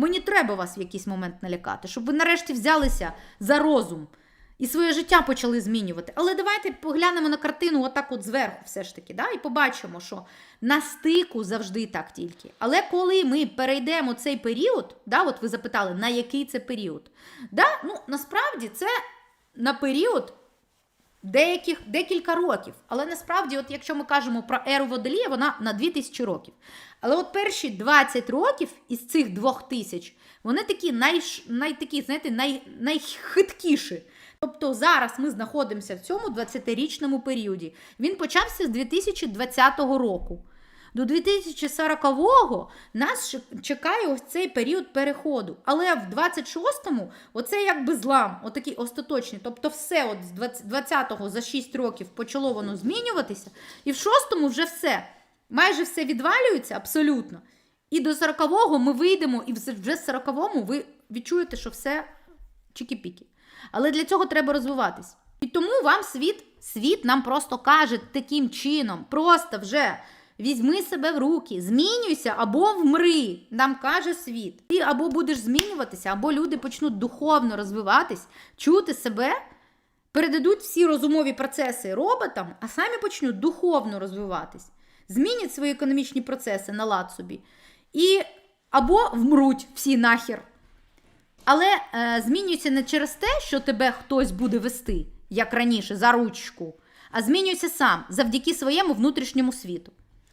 Мені треба вас в якийсь момент налякати, щоб ви нарешті взялися за розум і своє життя почали змінювати. Але давайте поглянемо на картину отак от зверху, все ж таки, да? і побачимо, що на стику завжди так тільки. Але коли ми перейдемо цей період, да, от ви запитали, на який це період? Да? Ну, насправді це на період деяких, декілька років. Але насправді, от якщо ми кажемо про еру водолія, вона на 2000 років. Але от перші 20 років із цих 2000, вони такі, най, най, такі знаєте, най, найхиткіші. Тобто зараз ми знаходимося в цьому 20-річному періоді. Він почався з 2020 року. До 2040-го нас чекає ось цей період переходу. Але в 26-му оце якби злам, отакий остаточний. Тобто все от з 20 20-го за 6 років почало воно змінюватися, і в 6-му вже все. Майже все відвалюється абсолютно. І до 40-го ми вийдемо, і вже з 40-му ви відчуєте, що все чікі-пікі. Але для цього треба розвиватись. І тому вам світ, світ нам просто каже таким чином: просто вже візьми себе в руки, змінюйся або вмри. Нам каже світ. Ти або будеш змінюватися, або люди почнуть духовно розвиватись, чути себе, передадуть всі розумові процеси роботам, а самі почнуть духовно розвиватись, змінять свої економічні процеси на лад собі. І або вмруть всі нахер. Але е, змінюється не через те, що тебе хтось буде вести, як раніше, за ручку, а змінюється сам завдяки своєму внутрішньому світу.